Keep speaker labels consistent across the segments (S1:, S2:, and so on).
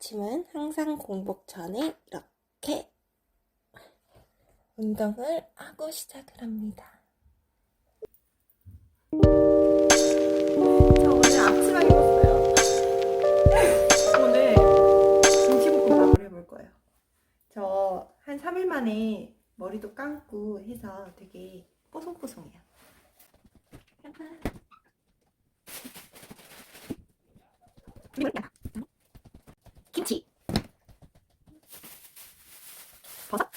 S1: 아침은 항상 공복 전에 이렇게 운동을 하고 시작을 합니다.
S2: 저 오늘 앞치마 입었어요. 오늘 김치볶음밥을 해볼 거예요. 저 한 3일 만에 머리도 감고 해서 되게 뽀송뽀송해요. 김치 버섯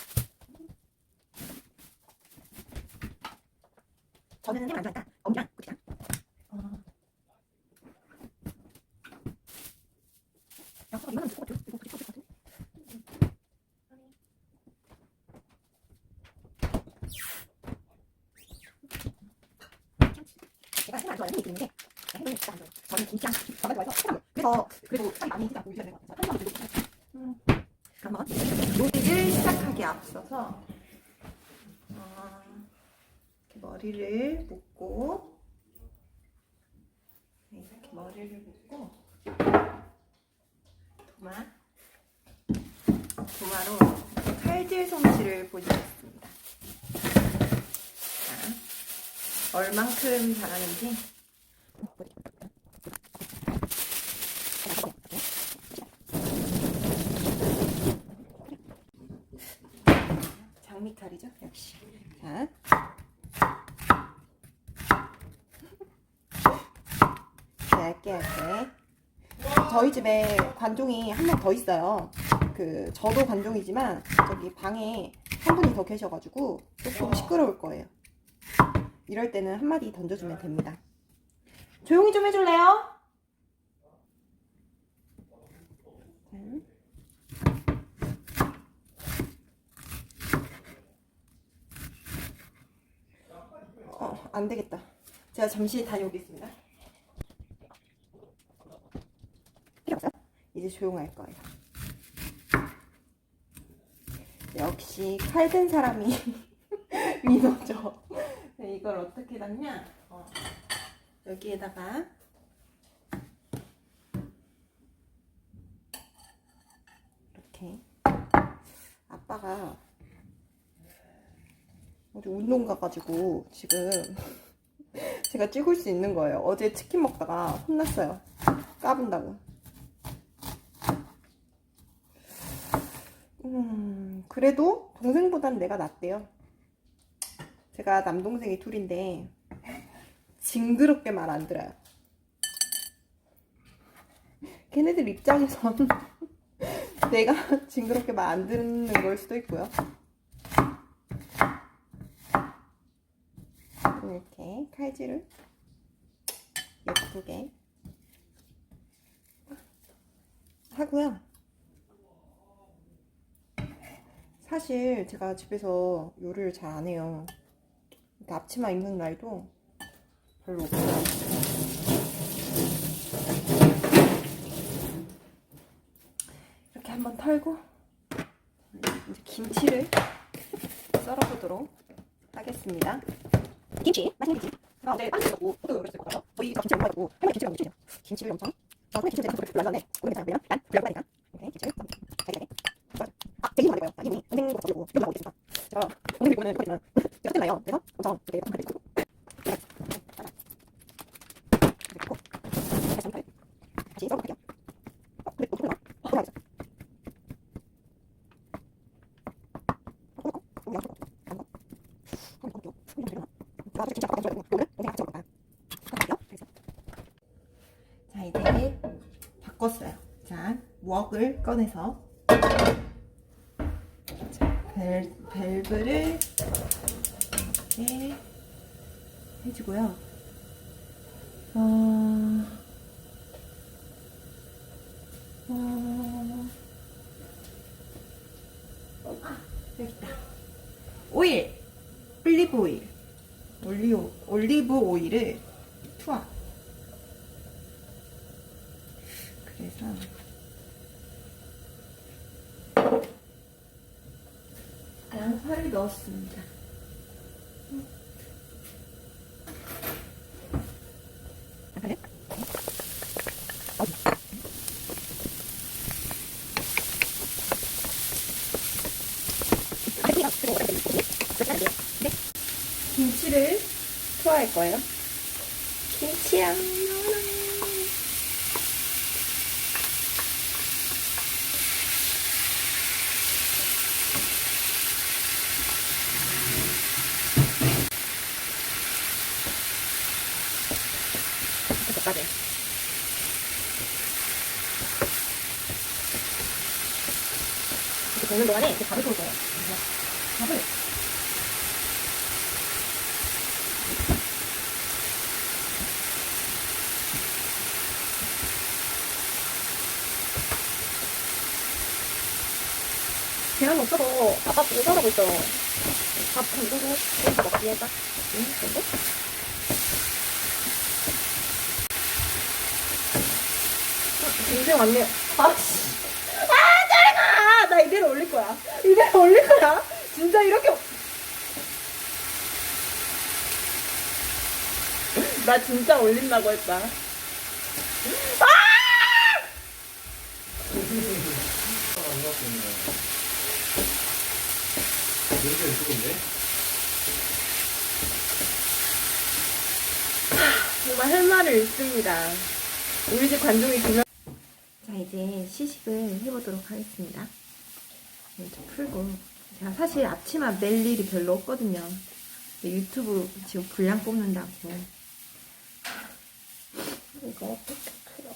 S2: 저는 햄안 좋아하니까 어묵이랑 고추장 양파가 이만하면 될것 같아요. 이거 되게 좋을 것 같아요. 제가 햄안 좋아하는 게 있는데 햄은 진짜 안 좋아해요. 저는 김치랑 저만 좋아해서 햄을 그래서 그래도 살이 많이 찌지 않고 유지가 되는 것 같아요. 햄만 들고 음. 그러면 요리를 시작하기 앞서서 어, 이렇게 머리를 묶고 네, 이렇게 머리를 묶고 도마 도마로 이렇게 칼질 솜씨를 보여주겠습니다. 자, 얼만큼 잘하는지. 장미칼이죠? 역시. 자. 얇게 얇게 저희 집에 관종이 한 명 더 있어요. 그 저도 관종이지만 저기 방에 한 분이 더 계셔가지고 조금 시끄러울 거예요. 이럴 때는 한마디 던져주면 됩니다. 조용히 좀 해줄래요? 자. 어, 안 되겠다. 제가 잠시 다녀오겠습니다. 필요 없어요? 이제 조용할 거예요. 역시 칼 든 사람이 위너죠. 네, 이걸 어떻게 닦냐? 어, 여기에다가 이렇게 아빠가 어디 운동 가가지고 지금 제가 찍을 수 있는 거예요. 어제 치킨 먹다가 혼났어요. 까분다고. 음, 그래도 동생보단 내가 낫대요. 제가 남동생이 둘인데 징그럽게 말 안 들어요. 걔네들 입장에선 내가 징그럽게 말 안 듣는 걸 수도 있고요. 이렇게 칼질을 예쁘게 하고요. 사실 제가 집에서 요리를 잘 안 해요. 앞치마 입는 날도 별로 없어요. 이렇게 한번 털고 이제 김치를 썰어보도록 하겠습니다. 김치 맛있는 김치. 어제 빵 먹고 포도 요리를 먹어요. 저희 저 김치 먹고 할머니 김치를 먹고 김치를 엄청. 저 손에 김치 제가 별로 안 넣네. 오늘 괜찮아요. 왜냐면 난 별로 하니까. 이렇게 김치를 잘게 아, 되게 많이 먹어요. 아니, 선생님 거 가지고 이거 나오고 있으니까. 제가 오늘 이거는 그거지만 제가 끝나요. 그래서 엄청 되게 다시 한번 다시 썰어볼게요. 어. 어. 자, 이제 바꿨어요. 꺼내서 벨, 밸브를 이렇게 해주고요. 어, 어, 아, 여기 있다. 오일, 올리브 오일, 올리오, 올리브 오일을 투하. 그래서 양파를 넣었습니다. 김치를 투하할 거예요. 김치향. 나와라. 젓가락. 이렇게 볶는 동안에 이렇게 밥을 볼 거예요. 밥을 계란 없어도 아빠 보고 잘하고 있어. 밥한 이 정도 여기서 먹기 할까? 응, 이 정도? 인생 왔네요. 아, 씨. 아, 짜증나! 나 이대로 올릴 거야. 이대로 올릴 거야. 진짜 이렇게. 나 진짜 올린다고 했다. 정말 할 말을 잃습니다. 우리 집 관종이 두 명. 자, 이제 시식을 해보도록 하겠습니다. 먼저 풀고. 제가 사실 앞치마 낼 일이 별로 없거든요. 유튜브 지금 분량 뽑는다고. 이거 어떻게 풀어?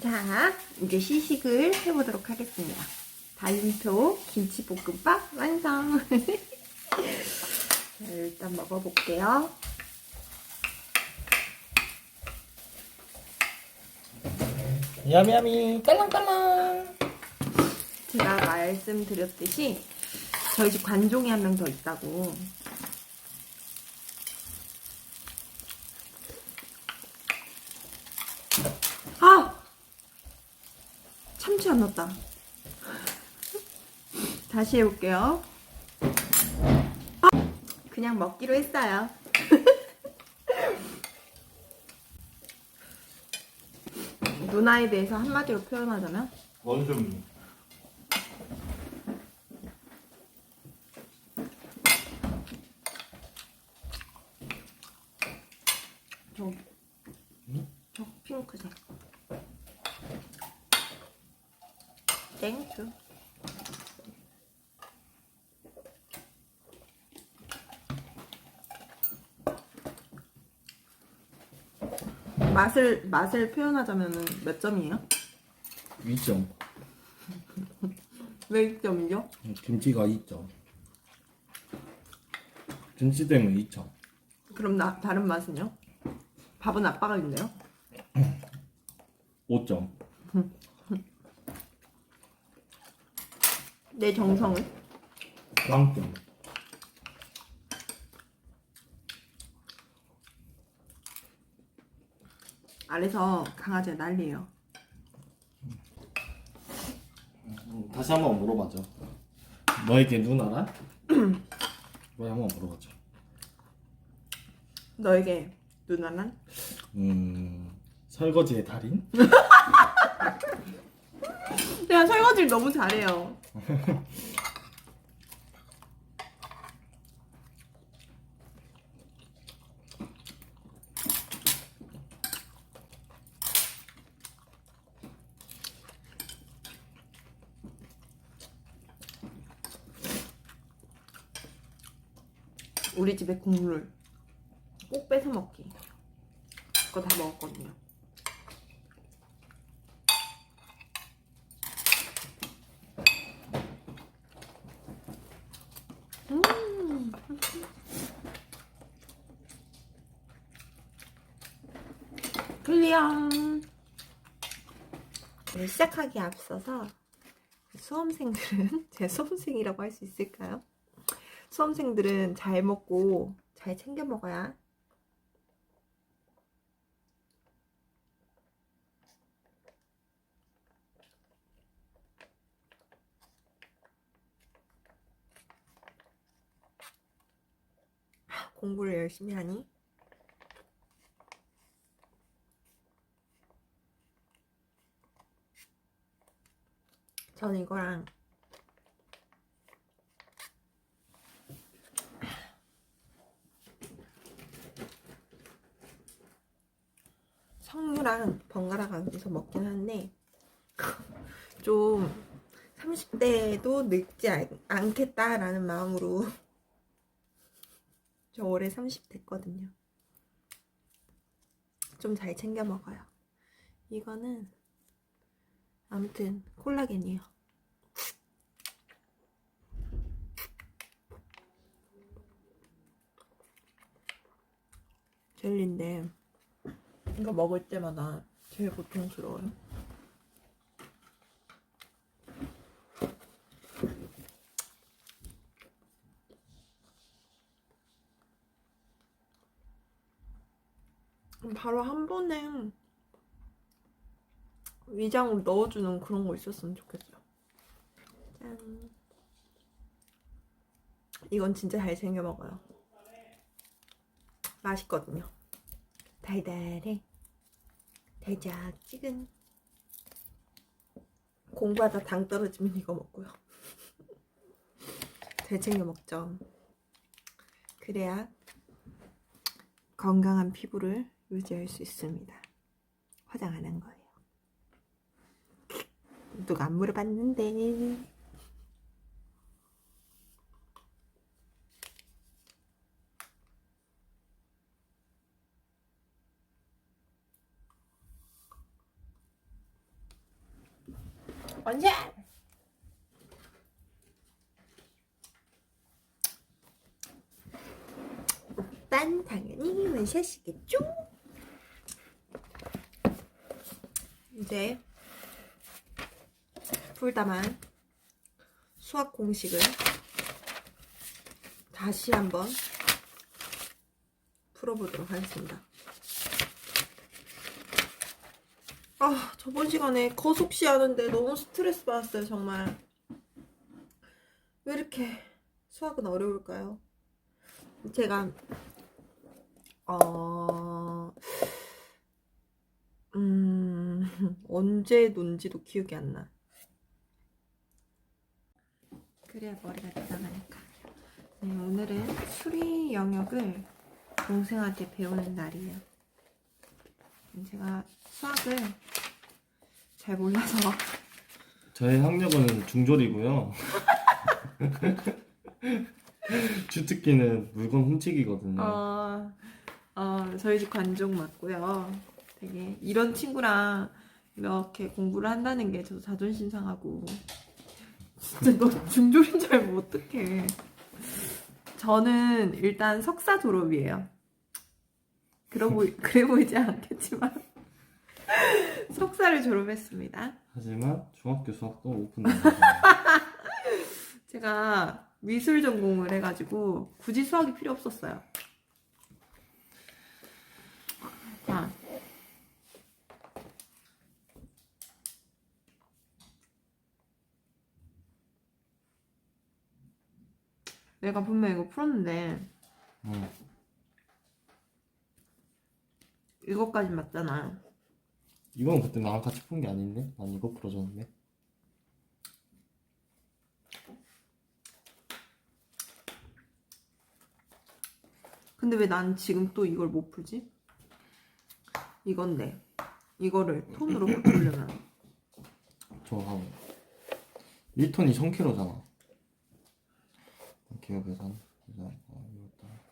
S2: 자, 이제 시식을 해보도록 하겠습니다. 달림표 김치볶음밥 완성! 자, 일단 먹어볼게요.
S3: 야미야미 딸랑딸랑
S2: 제가 말씀드렸듯이 저희 집 관종이 한 명 더 있다고. 아! 참치 안 넣었다. 다시 해볼게요. 아! 그냥 먹기로 했어요. 누나에 대해서 한마디로 표현하자면?
S3: 원숭이
S2: 맛을 맛을 표현하자면은 몇 점이에요?
S3: 2점
S2: 왜 2점이죠?
S3: 김치가 2점 김치 때문에 2점
S2: 그럼 나 다른 맛은요? 밥은 아빠가 있네요.
S3: 5점
S2: 내 정성을.
S3: 빵점
S2: 아래서 강아지가 난리예요.
S3: 다시 한 번 물어봐줘 너에게 누나란? 왜 한번 물어봐줘
S2: 너에게 누나란?
S3: 음 설거지의 달인?
S2: 내가 설거지를 너무 잘해요. 우리 집에 국물 꼭 뺏어 먹기. 그거 다 먹었거든요. 음. 클리어. 네, 시작하기에 앞서서 수험생들은 제 수험생이라고 할 수 있을까요? 수험생들은 잘 먹고 잘 챙겨 먹어야. 공부를 열심히 하니? 저는 이거랑 친구랑 번갈아 가면서 먹긴 하는데 좀 30대도 늙지 않- 않겠다라는 마음으로 저 올해 30 됐거든요. 좀 잘 챙겨 먹어요. 이거는 아무튼 콜라겐이에요. 젤리인데 이거 먹을 때마다 제일 고통스러워요. 바로 한 번에 위장으로 넣어주는 그런 거 있었으면 좋겠어요. 짠. 이건 진짜 잘 챙겨 먹어요. 맛있거든요. 달달해. 달짝지근. 공부하다 당 떨어지면 이거 먹고요. 잘 챙겨 먹죠. 그래야 건강한 피부를 유지할 수 있습니다. 화장 안 한 거예요. 누가 안 물어봤는데. 언제? 오빤 원샷이겠죠? 이제 풀다만 수학 공식을 다시 한번 풀어보도록 하겠습니다. 아, 저번 시간에 거속시 하는데 너무 스트레스 받았어요, 정말. 왜 이렇게 수학은 어려울까요? 제가, 어, 음, 언제 논지도 기억이 안 나. 그래야 머리가 돌아가니까. 네, 오늘은 수리 영역을 동생한테 배우는 날이에요. 제가 수학을 잘 몰라서
S3: 저의 학력은 중졸이고요. 주특기는 물건 훔치기거든요.
S2: 어, 어, 저희 집 관종 맞고요. 되게 이런 친구랑 이렇게 공부를 한다는 게 저도 자존심 상하고 진짜 너 중졸인 줄 알면 어떡해. 저는 일단 석사 졸업이에요. 그러 보이, 그래 보이지 않겠지만 석사를 졸업했습니다.
S3: 하지만 중학교 수학도 오픈됩니다.
S2: 제가 미술 전공을 해가지고 굳이 수학이 필요 없었어요. 자. 내가 분명 이거 풀었는데
S3: 응.
S2: 이것까지 맞잖아.
S3: 이건 그때 나랑 같이 푼 게 아닌데? 난 이거 풀어줬는데.
S2: 근데 왜 난 지금 또 이걸 못 풀지? 이건데 이거를 톤으로 바꾸려면
S3: 저 하고 1톤이 1000kg잖아. 기업 계산. 계산. 어,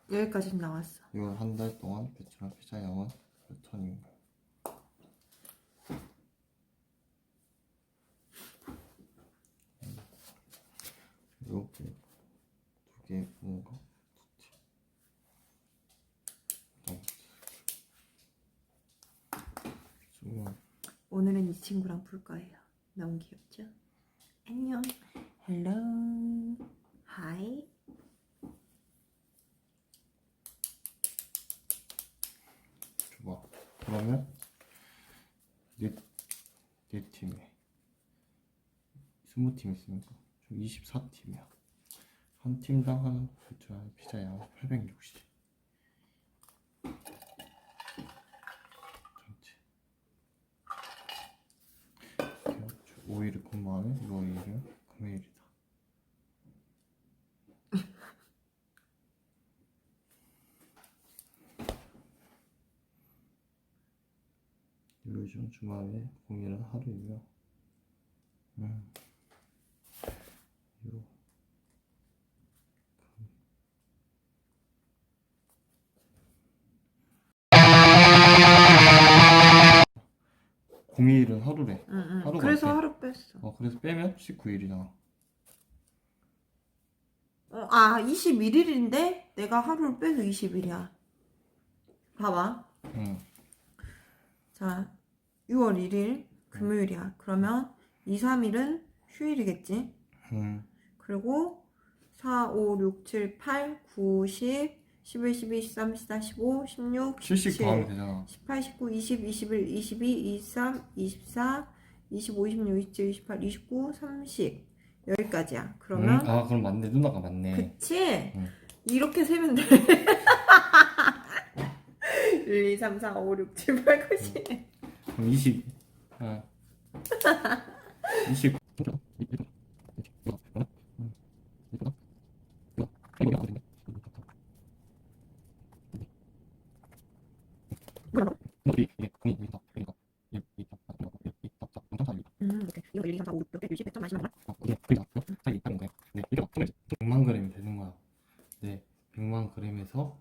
S3: 이거
S2: 여기까지 나왔어.
S3: 이걸 한달 동안 배출한 피자 양은 몇 톤인가? 이렇게 두개 거. 지금
S2: 오늘은 이 친구랑 풀 거예요. 너무 귀엽죠? 안녕. 헬로. 하이.
S3: 줘봐. 그러면 네, 네 팀에 스무 팀 있으니까 총 24팀이야. 한 팀당 배출하는 피자 양 860. 전체. 5일을 근무하는 이거 2일은 금요일이다. 요즘 주말에 공일은 하루이며 음. 요. 공일은 하루래.
S2: 응, 응.
S3: 하루가
S2: 그래서
S3: 어때?
S2: 하루 뺐어.
S3: 어 그래서 빼면 19일이 나와.
S2: 어, 아, 21일인데 내가 하루를 빼서 20일이야. 봐봐.
S3: 응.
S2: 자, 6월 1일 금요일이야. 그러면 2, 3일은 휴일이겠지.
S3: 응.
S2: 그리고 4, 5, 6, 7, 8, 9, 10, 11, 12, 13, 14, 15, 16,
S3: 7씩
S2: 17,
S3: 더하면 되잖아.
S2: 18, 19, 20, 21, 22, 23, 24, 25, 26, 27, 28, 29, 30 여기까지야. 그러면
S3: 응? 아 그럼 맞네 누나가 맞네.
S2: 그치?
S3: 응.
S2: 이렇게 세면 돼. 1, 2, 3, 4, 5, 6, 7, 8, 9, 10.
S3: 그럼 20. 어. 20.
S2: 음, 오케이. 이거 1, 2, 3, 4, 5, 6, 7, 8, 9, 10, 100점 마시면 되나?
S3: 100만 그램이 되는 거야. 네, 100만 그램에서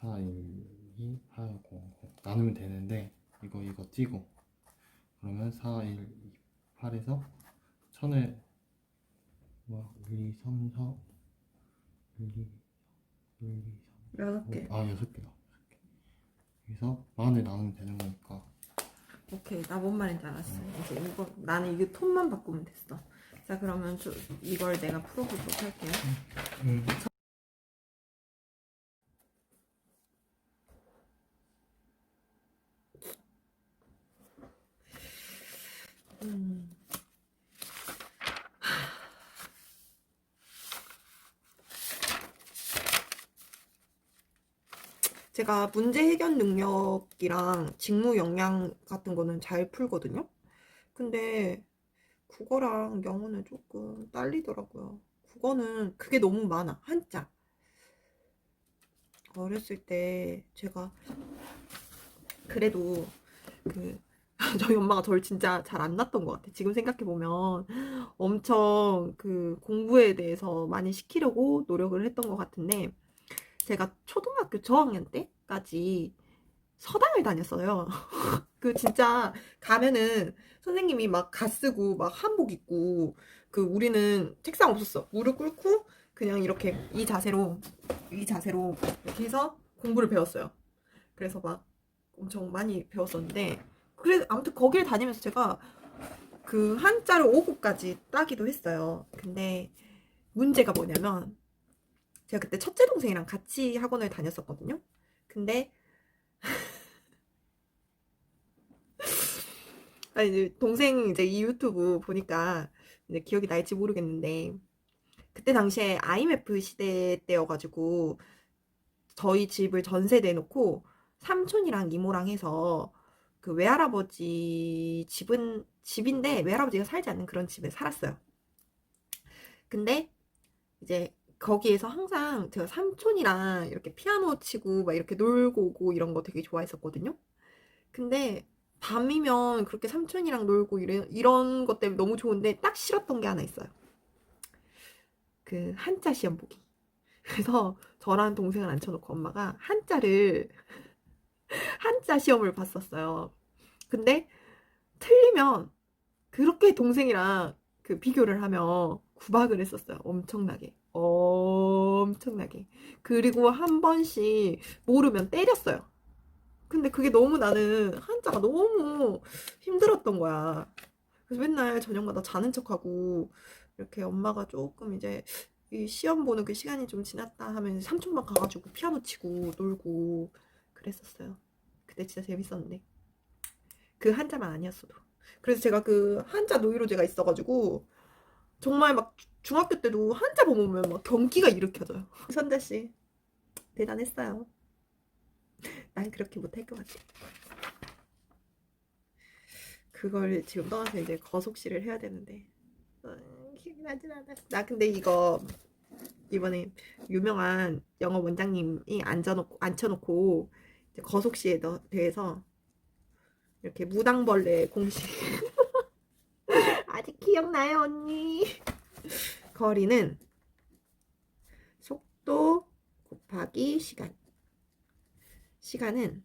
S3: 4, 1, 2, 8, 0, 0 나누면 되는데 이거 이거 찌고 그러면 4, 1, 2, 8에서 1000에 뭐야 1, 2, 3, 4 1, 2, 1, 2, 3
S2: 여섯 개.
S3: 아, 6개다. 그래서 만을 나누면 되는 거니까
S2: 오케이. 나 뭔 말인지 알았어. 이제 이거 나는 이게 톤만 바꾸면 됐어. 자, 그러면 저, 이걸 내가 풀어보도록 할게요.
S3: 음.
S2: 음. 제가 문제 해결 능력이랑 직무 역량 같은 거는 잘 풀거든요. 근데 국어랑 영어는 조금 딸리더라고요. 국어는 그게 너무 많아. 한자. 어렸을 때 제가 그래도 그 저희 엄마가 저를 진짜 잘안 낳았던 것 같아. 지금 생각해보면 엄청 그 공부에 대해서 많이 시키려고 노력을 했던 것 같은데 제가 초등학교 저학년 때까지 서당을 다녔어요. 그 진짜 가면은 선생님이 막 가 쓰고 막 한복 입고 그 우리는 책상 없었어. 무릎 꿇고 그냥 이렇게 이 자세로 이 자세로 이렇게 해서 공부를 배웠어요. 그래서 막 엄청 많이 배웠었는데 그래 아무튼 거기를 다니면서 제가 그 한자를 5급까지 따기도 했어요. 근데 문제가 뭐냐면 제가 그때 첫째 동생이랑 같이 학원을 다녔었거든요. 근데 아 이제 동생 이제 이 유튜브 보니까 이제 기억이 날지 모르겠는데 그때 당시에 IMF 시대 때여가지고 저희 집을 전세 내놓고 삼촌이랑 이모랑 해서 그 외할아버지 집은 집인데 외할아버지가 살지 않는 그런 집에 살았어요. 근데 이제 거기에서 항상 제가 삼촌이랑 이렇게 피아노 치고 막 이렇게 놀고 오고 이런 거 되게 좋아했었거든요. 근데 밤이면 그렇게 삼촌이랑 놀고 이런 이런 것 때문에 너무 좋은데 딱 싫었던 게 하나 있어요. 그 한자 시험 보기. 그래서 저랑 동생을 앉혀놓고 엄마가 한자를 한자 시험을 봤었어요. 근데 틀리면 그렇게 동생이랑 그 비교를 하면 구박을 했었어요. 엄청나게. 엄청나게. 그리고 한 번씩 모르면 때렸어요. 근데 그게 너무 나는 한자가 너무 힘들었던 거야. 그래서 맨날 저녁마다 자는 척하고 이렇게 엄마가 조금 이제 이 시험 보는 그 시간이 좀 지났다 하면 삼촌만 가가지고 피아노 치고 놀고 그랬었어요. 그때 진짜 재밌었는데. 그 한자만 아니었어도. 그래서 제가 그 한자 노이로제가 있어가지고 정말 막 중학교 때도 한자 보면 막 경기가 일으켜져요. 선자 씨 대단했어요. 난 그렇게 못할 것 같아. 그걸 지금 떠나서 이제 거속시를 해야 되는데 어, 기억이 나진 않아. 나 근데 이거 이번에 유명한 영어 원장님이 앉아놓고 앉혀놓고 이제 거속시에 더- 대해서 이렇게 무당벌레 공식. 기억나요, 언니? 거리는 속도 곱하기 시간. 시간은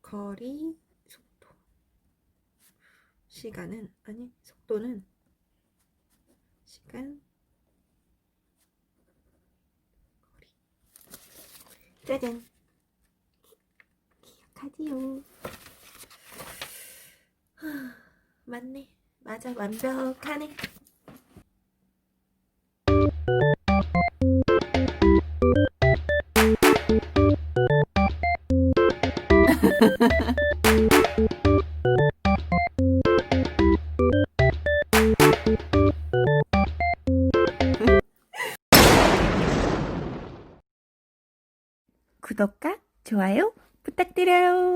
S2: 거리 속도. 시간은 아니 속도는 시간 거리. 짜잔. 기억하지요. 하, 맞네. 맞아 완벽하네. 구독과 좋아요 부탁드려요.